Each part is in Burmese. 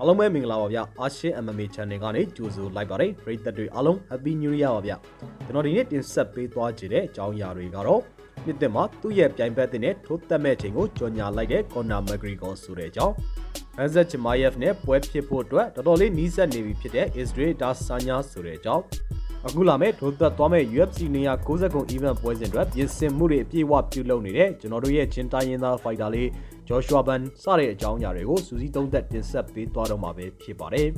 အားလုံးပဲမင်္ဂလာပါဗျအာရှင်း MMA Channel ကနေကြိုဆိုလိုက်ပါတယ်ပရိသတ်တွေအားလုံး Happy New Year ပါဗျကျွန်တော်ဒီနေ့တင်ဆက်ပေးသွားကြတဲ့အကြောင်းအရာတွေကတော့နှစ်သက်မှာသူ့ရဲ့ပြိုင်ဘက်တဲ့ထိုးသက်မဲ့ချိန်ကိုကြော်ညာလိုက်တဲ့ Conor McGregor ဆိုတဲ့အကြောင်း Hazard Chimaev နဲ့ပွဲဖြစ်ဖို့အတွက်တော်တော်လေးနီးစပ်နေပြီဖြစ်တဲ့ Israel Adesanya ဆိုတဲ့အကြောင်းအခုလာမဲ့ထိုးသက်သွားမဲ့ UFC 290ခု event ပွဲစဉ်အတွက်ပြင်ဆင်မှုတွေအပြည့်အဝပြုလုပ်နေတဲ့ကျွန်တော်တို့ရဲ့ချင်းတိုင်းရင်းသား fighter လေး Joshua Ban စတဲ့အကြောင်းအရာတွေကိုစူးစီးသုံးသက်တင်ဆက်ပေးသွားတော့မှာပဲဖြစ်ပါတယ်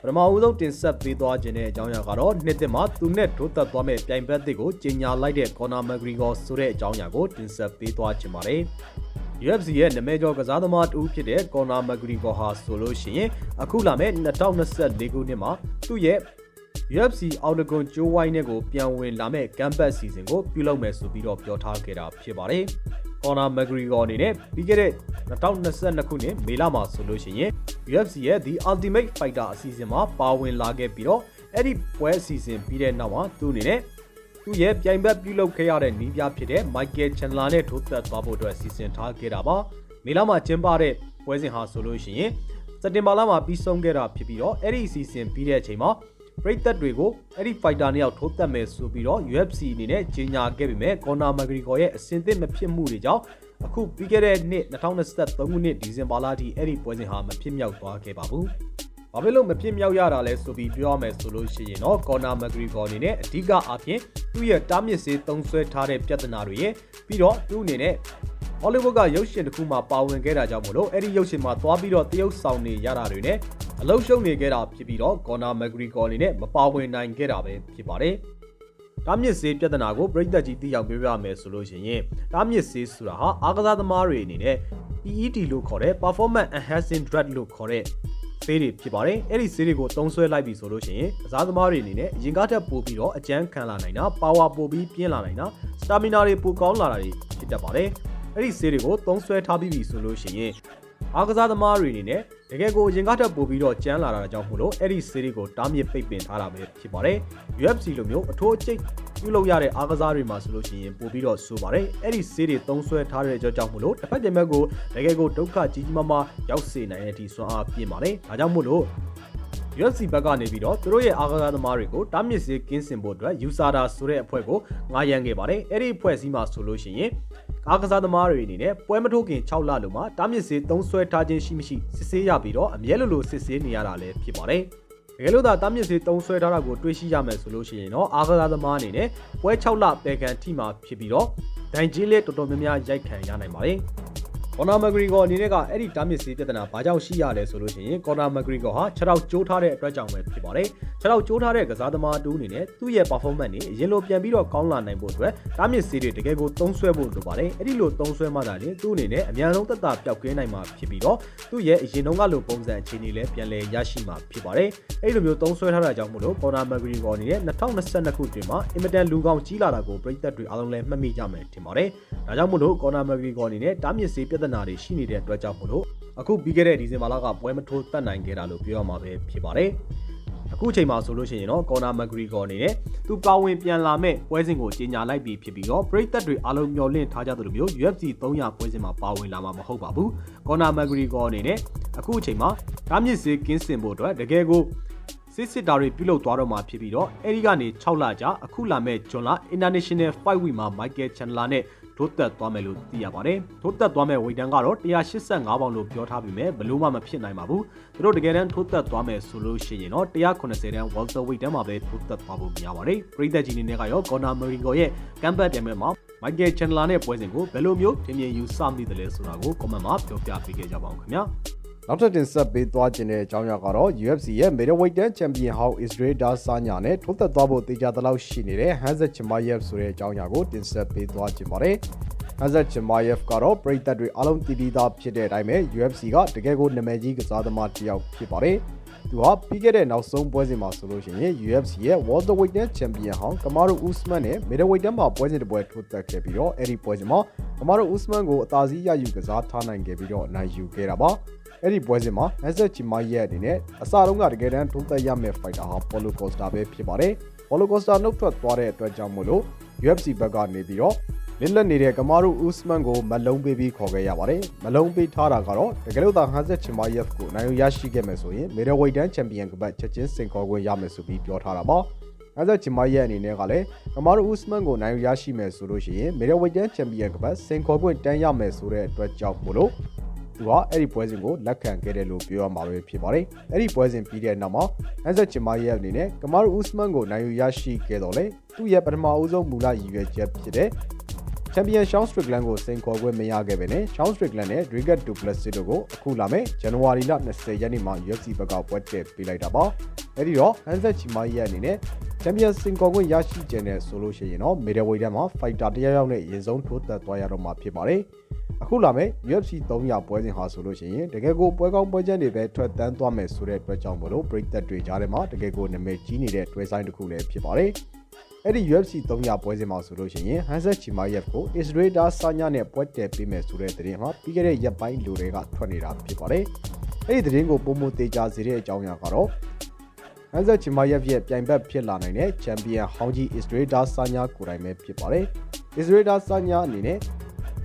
ပထမဦးဆုံးတင်ဆက်ပေးသွားခြင်းတဲ့အကြောင်းအရာကတော့နှစ်သက်မှာသူနဲ့ထိုးသက်သွားမဲ့ပြိုင်ဘက်တွေကိုကြီးညာလိုက်တဲ့ Conor McGregor ဆိုတဲ့အကြောင်းအရာကိုတင်ဆက်ပေးသွားခြင်းပါတယ် UFC ရဲ့နာမည်ကျော်ကစားသမားတူဖြစ်တဲ့ Conor McGregor ဟာဆိုလို့ရှိရင်အခုလာမယ့်2024ခုနှစ်မှာသူ့ရဲ့ UFC အော်တဂွန်ဂျိုးဝိုင်းနဲ့ကိုပြန်ဝင်လာမဲ့ကမ်ဘတ်စီစဉ်ကိုပြုလုပ်မယ်ဆိုပြီးတော့ပြောထားခဲ့တာဖြစ်ပါတယ်။ Conor McGregor အနေနဲ့ပြီးခဲ့တဲ့2022ခုနှစ်မေလမှာဆိုလို့ရှိရင် UFC ရဲ့ The Ultimate Fighter အစီအစဉ်မှာပါဝင်လာခဲ့ပြီးတော့အဲ့ဒီပွဲအစီအစဉ်ပြီးတဲ့နောက်မှာသူအနေနဲ့သူ့ရဲ့ပြိုင်ဘက်ပြုလုပ်ခဲ့ရတဲ့နီးပြဖြစ်တဲ့ Michael Chandler နဲ့ထိုးသက်သွားဖို့အတွက်စီစဉ်ထားခဲ့တာပါ။မေလမှာကျင်းပတဲ့ပွဲစဉ်ဟာဆိုလို့ရှိရင်စက်တင်ဘာလမှာပြီးဆုံးခဲ့တာဖြစ်ပြီးတော့အဲ့ဒီအစီအစဉ်ပြီးတဲ့အချိန်မှာ ပရိသတ်တွေကိုအဲ့ဒီ fighter နှစ်ယောက်ထိုးသက်မယ်ဆိုပြီးတော့ UFC အနေနဲ့ကြီးညာခဲ့ပေမဲ့ Conor McGregor ရဲ့အစင်သစ်မဖြစ်မှုတွေကြောင့်အခုပြီးခဲ့တဲ့နှစ်2023ခုနှစ်ဒီဇင်ဘာလထိအဲ့ဒီပွဲစဉ်ဟာမဖြစ်မြောက်သွားခဲ့ပါဘူး။ဘာဖြစ်လို့မဖြစ်မြောက်ရတာလဲဆိုပြီးပြောရမယ်ဆိုလို့ရှိရင်တော့ Conor McGregor အနေနဲ့အဓိကအားဖြင့်သူ့ရဲ့တားမြစ်စေးသုံးဆွဲထားတဲ့ပြဿနာတွေရဲ့ပြီးတော့သူ့အနေနဲ့ဟောလိဝုဒ်ကရုပ်ရှင်တစ်ခုမှာပါဝင်ခဲ့တာကြောင့်မလို့အဲ့ဒီရုပ်ရှင်မှာသွားပြီးတော့တရုပ်ဆောင်နေရတာတွေနဲ့ အလုံးရှုံနေခဲ့တာဖြစ်ပြီးတော့ Conor McGregor အနေနဲ့မပါဝင်နိုင်ခဲ့တာပဲဖြစ်ပါတယ်။တားမြစ်စေးပြဿနာကိုပြည်သက်ကြီးသိအောင်ပြောပြမယ်ဆိုလို့ရှိရင်တားမြစ်စေးဆိုတာဟာအားကစားသမားတွေအနေနဲ့ PED လို့ခေါ်တဲ့ Performance Enhancing Drug လို့ခေါ်တဲ့ဆေးတွေဖြစ်ပါတယ်။အဲ့ဒီဆေးတွေကိုသုံးဆွဲလိုက်ပြီဆိုလို့ရှိရင်ကစားသမားတွေအနေနဲ့အရင်ကထက်ပိုပြီးတော့အကျန်းခံလာနိုင်တာ power ပိုပြီးပြင်းလာနိုင်တာ stamina တွေပိုကောင်းလာတာတွေဖြစ်တတ်ပါတယ်။အဲ့ဒီဆေးတွေကိုသုံးဆွဲထားပြီးပြီဆိုလို့ရှိရင် အားကစားသမားတွေအနေနဲ့တကယ်ကိုအရင်ကထက်ပိုပြီးတော့ကျန်းလာတာကြောင့်မို့လို့အဲ့ဒီဆေးတွေကိုတားမြစ်ပိတ်ပင်ထားတာပဲဖြစ်ပါတယ်။ UFC လိုမျိုးအထိုးအကျိတ်ပြုလုပ်ရတဲ့အားကစားတွေမှာဆိုလို့ရှိရင်ပိုပြီးတော့ဆိုပါတယ်။အဲ့ဒီဆေးတွေသုံးဆွဲထားတဲ့ကြောင့်မို့လို့တစ်ဖက်ပြန်ဘက်ကိုတကယ်ကိုဒုက္ခကြီးကြီးမားမားရောက်စေနိုင်တဲ့ဒီစွမ်းအားပြင်းပါတယ်။ဒါကြောင့်မို့လို့ UFC ဘက်ကနေပြီးတော့သူတို့ရဲ့အားကစားသမားတွေကိုတားမြစ်စေကင်းစင်ဖို့အတွက် USADA ဆိုတဲ့အဖွဲ့ကိုငားရမ်းခဲ့ပါတယ်။အဲ့ဒီအဖွဲ့အစည်းမှာဆိုလို့ရှိရင် အားကစားသမားတွေအနေနဲ့ပွဲမထိုးခင်6လလုံးမှာတားမြစ်စေသုံးဆွဲထားခြင်းရှိမရှိစစ်ဆေးရပြီးတော့အမြဲလိုလိုစစ်ဆေးနေရတာလည်းဖြစ်ပါတယ်။တကယ်လို့သာတားမြစ်စေသုံးဆွဲထားတာကိုတွေးရှိရမယ်ဆိုလို့ရှိရင်တော့အားကစားသမားအနေနဲ့ပွဲ6လပေကန်ထိမှာဖြစ်ပြီးတော့ဒိုင်ကြီးလေးတော်တော်များများရိုက်ခံရနိုင်ပါတယ်။ Conor McGregor အနေနဲ့ကအဲ့ဒီတားမြစ်စေးပြဿနာဘာကြောင့်ရှိရလဲဆိုလို့ရှိရင် Conor McGregor ဟာ6တော့ကျိုးထားတဲ့အတွက်ကြောင့်ပဲဖြစ်ပါတယ်။6တော့ကျိုးထားတဲ့ကစားသမားတူအနေနဲ့သူ့ရဲ့ performance တွေအရင်လိုပြန်ပြီးတော့ကောင်းလာနိုင်ဖို့အတွက်တားမြစ်စေးတွေတကယ်ကိုသုံးဆွဲဖို့လိုပါတယ်။အဲ့ဒီလိုသုံးဆွဲမှသာလေသူ့အနေနဲ့အများဆုံးသက်သာပျောက်ကင်းနိုင်မှာဖြစ်ပြီးတော့သူ့ရဲ့အရင်တုန်းကလိုပုံစံအခြေအနေလည်းပြန်လည်ရရှိမှာဖြစ်ပါတယ်။အဲ့ဒီလိုမျိုးသုံးဆွဲထားတာကြောင့်မို့လို့ Conor McGregor အနေနဲ့2022ခုတွင်မှာအင်မတန်လူကောင်းကြီးလာတာကိုပြည်သက်တွေအားလုံးလည်းမှတ်မိကြမယ်ထင်ပါတယ်။ဒါကြောင့်မို့လို့ Conor McGregor အနေနဲ့တားမြစ်စေးပြဿနာတွေရှိနေတဲ့အတွက်ကြောင့်မို့လို့အခုပြီးခဲ့တဲ့ဒီဇင်ဘာလကပွဲမထိုးတက်နိုင်ခဲ့တာလို့ပြောရမှာပဲဖြစ်ပါတယ်။အခုချိန်မှာဆိုလို့ရှိရင်တော့ Conor McGregor အနေနဲ့သူပါဝင်ပြန်လာမဲ့ပွဲစဉ်ကိုကြီးညာလိုက်ပြီးဖြစ်ပြီးတော့ပရိသတ်တွေအားလုံးမျှော်လင့်ထားကြသလိုမျိုး UFC 300ပွဲစဉ်မှာပါဝင်လာမှာမဟုတ်ပါဘူး။ Conor McGregor အနေနဲ့အခုအချိန်မှာဓာမြင့်စေးကင်းစင်ဖို့အတွက်တကယ်ကို စစ်စစ်တာတွေပြုလုပ်သွားတော့မှာဖြစ်ပြီးတော့အဲဒီကနေ6လကြာအခုလာမဲ့ဂျွန်လာ International Fight Week မှာ Michael Chandler နဲ့ဒိုးသက်သွားမယ်လို့သိရပါတယ်။ဒိုးသက်သွားမဲ့ဝေတန်းကတော့185ပေါင်လို့ပြောထားပြီးမြဲဘလို့မှမဖြစ်နိုင်ပါဘူး။သူတို့တကယ်တမ်းထိုးသက်သွားမယ်ဆိုလို့ရှိရင်တော့190တန်း Walter Weight တန်းမှာပဲထိုးသက်သွားဖို့များပါတယ်။ပရိသတ်ကြီးနေနဲ့ကရော Conor McGregor ရဲ့ကမ်ဘတ်ပြန်မဲ့မှာ Michael Chandler နဲ့ပွဲစဉ်ကိုဘယ်လိုမျိုးထင်မြင်ယူဆမိတယ်လဲဆိုတာကို comment မှာပြောပြပေးခဲ့ကြပါဦးခင်ဗျာ။ နောက်ထပ်တင်ဆက်ပေးသွားခြင်းတဲ့အကြောင်းအရာကတော့ UFC ရဲ့ middleweight တန်းချန်ပီယံဟောင်း Israel Adesanya နဲ့ထိုးသက်သွားဖို့တေချာတလောက်ရှိနေတဲ့ Hamzat Chimaev ဆိုတဲ့အကြောင်းအရာကိုတင်ဆက်ပေးသွားခြင်းပါတယ်။ Hamzat Chimaev ကတော့ပရိသတ်တွေအားလုံးတည်ပြီးသားဖြစ်တဲ့အတိုင်းပဲ UFC ကတကယ်ကိုနာမည်ကြီးကစားသမားတစ်ယောက်ဖြစ်ပါတယ်။သူဟာပြီးခဲ့တဲ့နောက်ဆုံးပွဲစဉ်မှာဆိုလို့ရှိရင် UFC ရဲ့ welterweight တန်းချန်ပီယံဟောင်း Kamaru Usman နဲ့ middleweight တန်းမှာပွဲစဉ်တစ်ပွဲထိုးသက်ခဲ့ပြီးတော့အဲ့ဒီပွဲစဉ်မှာ Kamaru Usman ကိုအသာစီးရယူကစားထားနိုင်ခဲ့ပြီးတော့နိုင်ယူခဲ့တာပါ။ အဲ့ဒီပွဲစဉ်မှာ Hazard Chimai ရဲ့အနေနဲ့အစတုန်းကတကယ်တမ်းထုံးသက်ရမယ့် fighter ဟာ Paulo Costa ပဲဖြစ်ပါတယ်။ Paulo Costa နှုတ်ထွက်သွားတဲ့အတွက်ကြောင့်မို့လို့ UFC ဘက်ကနေပြီးတော့လစ်လက်နေတဲ့ကမာရူဥစမန်ကိုမလုံးပေးပြီးခေါ်ခဲ့ရပါတယ်မလုံးပေးထားတာကတော့တကယ်လို့သာ50ချင်မာယက်ကိုနိုင်ရရှိခဲ့မယ်ဆိုရင်မေဒဝိတ်တန်ချန်ပီယံကပတ်ချက်ချင်းစင်ခေါ်ခွင့်ရမယ်ဆိုပြီးပြောထားတာပါ50ချင်မာယက်အနေနဲ့ကလည်းကမာရူဥစမန်ကိုနိုင်ရရှိမယ်ဆိုလို့ရှိရင်မေဒဝိတ်တန်ချန်ပီယံကပတ်စင်ခေါ်ခွင့်တန်းရမယ်ဆိုတဲ့အတွက်ကြောင့်မို့လို့ သူကအဲ့ဒီပွဲစဉ်ကိုလက်ခံခဲ့တယ်လို့ပြောရမှာပဲဖြစ်ပါတယ်။အဲ့ဒီပွဲစဉ်ပြီးတဲ့နောက်မှာဟန်ဆက်ချီမာရဲ့အနေနဲ့ကမာရူဥစမန်ကိုနိုင်ယူရရှိခဲ့တော့လေသူ့ရဲ့ပထမအဦးဆုံးမူလရည်ရွယ်ချက်ဖြစ်တဲ့ချန်ပီယံရှောင်းစထရစ်လန်ကိုစိန်ခေါ်ခွင့်မရခဲ့ပဲနဲ့ရှောင်းစထရစ်လန်နဲ့ဒရီဂတ်ဒူပလက်စစ်တို့ကိုအခုလာမယ့်ဇန်နဝါရီလ20ရက်နေ့မှာ UFC ဘက်ကပွဲတက်ပေးလိုက်တာပါ။အဲ့ဒီတော့ဟန်ဆက်ချီမာရဲ့အနေနဲ့ချန်ပီယံစင်ကော်ခွင့်ရရှိခြင်းနဲ့ဆိုလို့ရှိရင်တော့မီဒဝေးထဲမှာဖိုက်တာတစ်ယောက်ယောက်နဲ့ရင်ဆုံးထိုးသက်သွားရတော့မှာဖြစ်ပါတယ်။ အခုလာမယ့် UFC 300ပွဲစဉ်ဟာဆိုလို့ရှိရင်တကယ်ကိုပွဲကောင်းပွဲချမ်းတွေပဲထွက်တန်းသွားမယ်ဆိုတဲ့အတွက်ကြောင့်မလို့ပရိသတ်တွေကြားထဲမှာတကယ်ကိုနာမည်ကြီးနေတဲ့တွဲဆိုင်တစ်ခုလည်းဖြစ်ပါတယ်။အဲ့ဒီ UFC 300ပွဲစဉ်မှာဆိုလို့ရှိရင် Hanset Chimaev ကို Israel Adesanya နဲ့ပွဲတက်ပေးမယ်ဆိုတဲ့သတင်းဟာပြီးခဲ့တဲ့ရက်ပိုင်းလူတွေကထွက်နေတာဖြစ်ပါတယ်။အဲ့ဒီသတင်းကိုပုံမသေးကြစေတဲ့အကြောင်းအရာကတော့ဟန်ဇက်ချီမာယက်ရဲ့ပြိုင်ဘက်ဖြစ်လာနိုင်တဲ့ချန်ပီယံဟောင်းကြီးအစ္စရေးဒါဆာညာကိုယ်တိုင်ပဲဖြစ်ပါတယ်။အစ္စရေးဒါဆာညာအနေနဲ့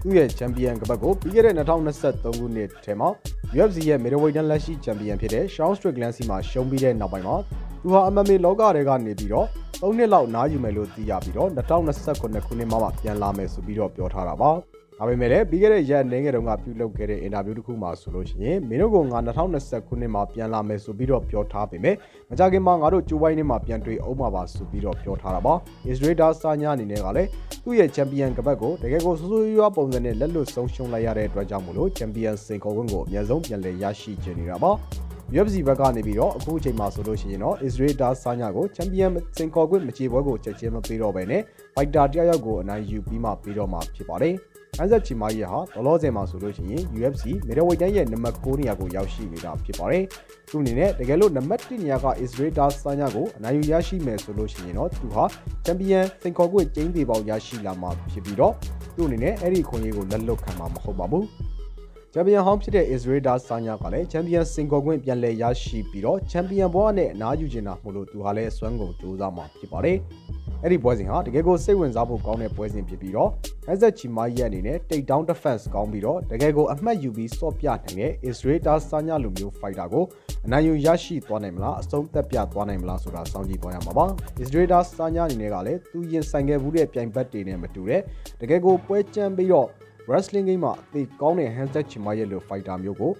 သူ့ရဲ့ချန်ပီယံကပတ်ကိုပြီးခဲ့တဲ့2023ခုနှစ်ထဲမှာ UFC ရဲ့ middleweight လက်ရှိချန်ပီယံဖြစ်တဲ့ Sean Strickland စီမှာရှုံးပြီးတဲ့နောက်ပိုင်းမှာသူဟာ MMA လောကထဲကနေပြီးတော့၃နှစ်လောက်နားယူမယ်လို့သိရပြီးတော့2029ခုနှစ်မှာမှပြန်လာမယ်ဆိုပြီးတော့ပြောထားတာပါ။ ဒါပေမဲ့လည်းပြီးခဲ့တဲ့ရက်နေငယ်တုန်းကပြုလုပ်ခဲ့တဲ့အင်တာဗျူးတစ်ခုမှာဆိုလို့ရှိရင်မင်းတို့ကငါ2020ခုနှစ်မှာပြန်လာမယ်ဆိုပြီးတော့ပြောထားပေမဲ့မကြခင်မှာငါတို့ကျိုးပိုင်းနေမှာပြန်တွေ့အောင်ပါပါဆိုပြီးတော့ပြောထားတာပါ။ Israel Da Sanya အနေနဲ့ကလည်းသူ့ရဲ့ချန်ပီယံကပတ်ကိုတကယ်ကိုဆိုးဆိုးရွားပုံစံနဲ့လက်လွတ်ဆုံးရှုံးလိုက်ရတဲ့အတွက်ကြောင့်မို့လို့ချန်ပီယံစင်ခေါ်ခွင့်ကိုအများဆုံးပြန်လည်ရရှိချင်နေတာပါ။ UFC ဘက်ကနေပြီးတော့အခုအချိန်မှာဆိုလို့ရှိရင်တော့ Israel Da Sanya ကိုချန်ပီယံစင်ခေါ်ခွင့်မချေပွဲကိုချက်ချင်းမပေးတော့ဘဲနဲ့ fighter တယောက်ယောက်ကိုအနိုင်ယူပြီးမှပြီးတော့မှဖြစ်ပါတယ်။ အန်ဇက်ချီမာကြီးဟာလောလောဆယ်မှာဆိုလို့ရှိရင် UFC middleweight တန်းရဲ့နံပါတ်9နေရာကိုရောက်ရှိနေတာဖြစ်ပါတယ်။သူအနေနဲ့တကယ်လို့နံပါတ်1နေရာက Israel Adesanya ကိုအနိုင်ယူရရှိမယ်ဆိုလို့ရှိရင်တော့သူဟာချန်ပီယံစင်ခေါ်ခွင့်ကျင်းသေးပေါက်ရရှိလာမှာဖြစ်ပြီးတော့သူအနေနဲ့အဲ့ဒီခွင့်ရေးကိုလက်လွတ်ခံမှာမဟုတ်ပါဘူး။ချန်ပီယံဟောင်းဖြစ်တဲ့ Israel Adesanya ကလည်းချန်ပီယံစင်ခေါ်ခွင့်ပြန်လည်ရရှိပြီးတော့ချန်ပီယံဘဝနဲ့အနားယူချင်တာမို့လို့သူဟာလည်းစွမ်းကုန်ကြိုးစားမှာဖြစ်ပါတယ်။ အဲ့ဒီပွဲစဉ်ဟာတကယ်ကိုစိတ်ဝင်စားဖို့ကောင်းတဲ့ပွဲစဉ်ဖြစ်ပြီးတော့ Hazard Chima ရဲ့အနေနဲ့ take down defense ကောင်းပြီးတော့တကယ်ကိုအမှတ်ယူပြီးစော့ပြနိုင်တဲ့ Israel Sanya လိုမျိုး fighter ကိုအနိုင်ယူရရှိသွားနိုင်မလားအဆုံးသက်ပြသွားနိုင်မလားဆိုတာစောင့်ကြည့်သွားရမှာပါ Israel Sanya အနေနဲ့ကလည်းသူရင်ဆိုင်ခဲ့မှုတဲ့ပြိုင်ဘက်တွေနဲ့မတူတဲ့တကယ်ကိုပွဲချမ်းပြီးတော့ wrestling game မှာအသေးကောင်းတဲ့ Hazard Chima ရဲ့လို fighter မျိုးကို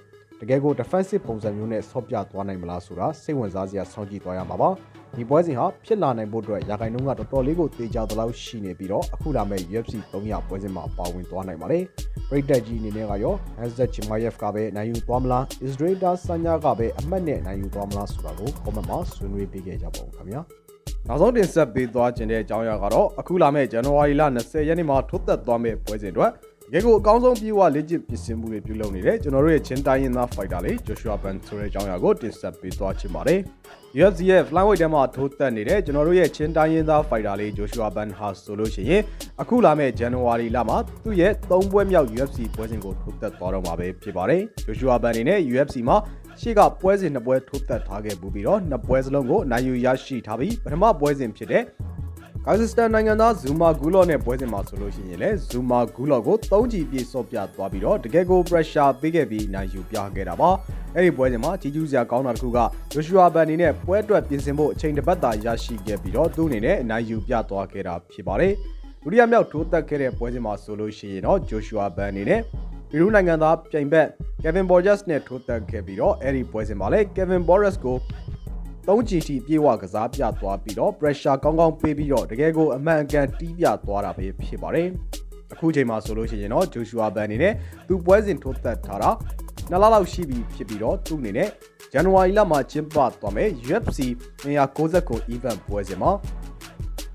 တကယ်ကို defensive ပုံစံမျိုးနဲ့ဆော့ပြသွားနိုင်မလားဆိုတာစိတ်ဝင်စားစရာစောင့်ကြည့်သွားရမှာပါဒီပွဲစဉ်ဟာဖြစ်လာနိုင်ဖို့အတွက်ရာခိုင်နှုန်းကတော်တော်လေးကိုသေချာသလောက်ရှိနေပြီးတော့အခုလာမယ့် UFC 300ပွဲစဉ်မှာပါဝင်သွားနိုင်ပါတယ်ပရိသတ်ကြီးအနေနဲ့ကရော Hazard Chimaev ကပဲနိုင်ယူသွားမလား Israel Sanya ကပဲအမှတ်နဲ့နိုင်ယူသွားမလားဆိုတာကို comment မှာဆွေးနွေးပေးခဲ့ကြပါဦးခင်ဗျာနောက်ဆုံးတင်ဆက်ပေးသွားခြင်းတဲ့အကြောင်းအရာကတော့အခုလာမယ့်ဇန်နဝါရီလ20ရက်နေ့မှာထုတ်သက်သွားမယ့်ပွဲစဉ်အတွက် ရေကိုအကောင်းဆုံးပြေဝလေ့ကျင့်ပြင်ဆင်မှုတွေပြုလုပ်နေတဲ့ကျွန်တော်တို့ရဲ့ချင်းတိုင်းရင်းသား fighter လေး Joshua Ban ဆိုတဲ့အကြောင်းအရာကိုတင်ဆက်ပေးသွားချင်ပါတယ်။ UFC ရဲ့ flyweight ထဲမှာထိုးသက်နေတဲ့ကျွန်တော်တို့ရဲ့ချင်းတိုင်းရင်းသား fighter လေး Joshua Ban ဟာဆိုလို့ရှိရင်အခုလာမယ့် January လမှာသူ့ရဲ့၃ပွဲမြောက် UFC ပွဲစဉ်ကိုထိုးသက်သွားတော့မှာပဲဖြစ်ပါတယ်။ Joshua Ban အနေနဲ့ UFC မှာရှေ့ကပွဲစဉ်နှစ်ပွဲထိုးသက်ထားခဲ့ပူပြီးတော့နှစ်ပွဲစလုံးကိုနိုင်ယူရရှိထားပြီးပထမပွဲစဉ်ဖြစ်တဲ့ ကာဇက်စတန်နိုင်ငံသားဇူမာဂူလော့နဲ့ပွဲစဉ်မှာဆိုလို့ရှိရင်လည်းဇူမာဂူလော့ကို3ချီပြည့်စော့ပြသွားပြီးတော့တကယ်ကို pressure ပေးခဲ့ပြီးနိုင်ယူပြခဲ့တာပါအဲ့ဒီပွဲစဉ်မှာကြီးကျူးစရာကောင်းတာတစ်ခုကဂျိုရှူအာဘန်အနေနဲ့ပွဲအတွက်ပြင်ဆင်ဖို့အချိန်တစ်ပတ်သာရရှိခဲ့ပြီးတော့သူ့အနေနဲ့နိုင်ယူပြသွားခဲ့တာဖြစ်ပါတယ်ဒုတိယမြောက်ထိုးတက်ခဲ့တဲ့ပွဲစဉ်မှာဆိုလို့ရှိရင်တော့ဂျိုရှူအာဘန်အနေနဲ့ပီရူးနိုင်ငံသားပြိုင်ဘက် Kevin Borges နဲ့ထိုးတက်ခဲ့ပြီးတော့အဲ့ဒီပွဲစဉ်မှာလည်း Kevin Borges ကို 3G ထိပြေဝကစားပြသွားပြီးတော့ pressure ကောင်းကောင်းပေးပြီးတော့တကယ်ကိုအမှန်အကန်တီးပြသွားတာပဲဖြစ်ပါတယ်အခုချိန်မှာဆိုလို့ရှိရင်တော့ Joshua Ban အနေနဲ့သူပွဲစဉ်ထိုးသက်ထားတာနှစ်လလောက်ရှိပြီဖြစ်ပြီးတော့သူ့အနေနဲ့ဇန်နဝါရီလမှာကျင်းပသွားမယ် UFC 299 event ပွဲစဉ်မှာ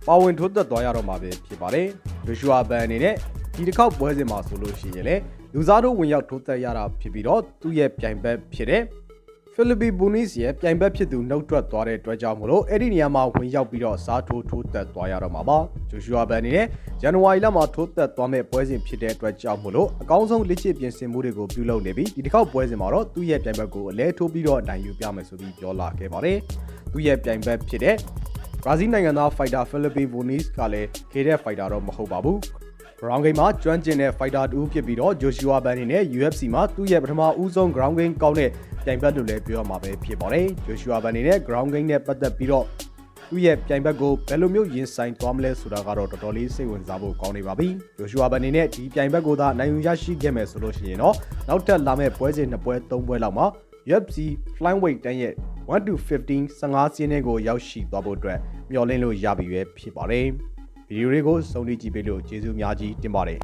ပါဝင်ထိုးသက်သွားရတော့မှာပဲဖြစ်ပါတယ်။ Joshua Ban အနေနဲ့ဒီတစ်ခေါက်ပွဲစဉ်မှာဆိုလို့ရှိရင်လေလူစားတို့ဝင်ရောက်ထိုးသက်ရတာဖြစ်ပြီးတော့သူ့ရဲ့ပြိုင်ဘက်ဖြစ်တဲ့ ဖိလစ်ပီဘူနီစ်ရဲ့ပြိုင်ဘက်ဖြစ်သူနှုတ်ထွက်သွားတဲ့အတွက်ကြောင့်မလို့အဲ့ဒီနေရာမှာဝင်ရောက်ပြီးတော့စားထိုးထိုးသက်သွားရတော့မှာပါဂျိုရှူအာဘန်အနေနဲ့ဇန်နဝါရီလမှာထိုးသက်သွားမဲ့ပွဲစဉ်ဖြစ်တဲ့အတွက်ကြောင့်မလို့အကောင်းဆုံးလက်ချပြင်ဆင်မှုတွေကိုပြုလုပ်နေပြီးဒီတစ်ခေါက်ပွဲစဉ်မှာတော့သူ့ရဲ့ပြိုင်ဘက်ကိုအလဲထိုးပြီးတော့နိုင်ယူပြမယ်ဆိုပြီးပြောလာခဲ့ပါတယ်သူ့ရဲ့ပြိုင်ဘက်ဖြစ်တဲ့ဘရာဇီးနိုင်ငံသားဖိုက်တာဖိလစ်ပီဘူနီစ်ကလည်းခေတဲ့ဖိုက်တာတော့မဟုတ်ပါဘူး ground game မှာကျွမ်းကျင်တဲ့ fighter တူဖြစ်ပြီးတော့ Joshua Ban နဲ့ UFC မှာသူ့ရဲ့ပထမဦးဆုံး ground game ကောင်းတဲ့ပြိုင်ဘက်လို့လည်းပြောရမှာပဲဖြစ်ပါတယ် Joshua Ban နဲ့ ground game နဲ့ပတ်သက်ပြီးတော့သူ့ရဲ့ပြိုင်ဘက်ကိုဘယ်လိုမျိုးရင်ဆိုင်သွားမလဲဆိုတာကတော့တော်တော်လေးစိတ်ဝင်စားဖို့ကောင်းနေပါပြီ။ Joshua Ban နဲ့ဒီပြိုင်ဘက်ကိုသာနိုင်ယူရရှိခဲ့မယ်ဆိုလို့ရှိရင်တော့နောက်ထပ်လာမယ့်ပွဲစဉ်နှစ်ပွဲသုံးပွဲလောက်မှာ UFC flyweight တန်းရဲ့1 to 15 15စီးနှင်းကိုရောက်ရှိသွားဖို့အတွက်မျှော်လင့်လို့ရပြီပဲဖြစ်ပါတယ်။ ဗီဒီယိုလေးကိုစုံလည်ကြည့်ပေးလို့ကျေးဇူးအများကြီးတင်ပါတယ်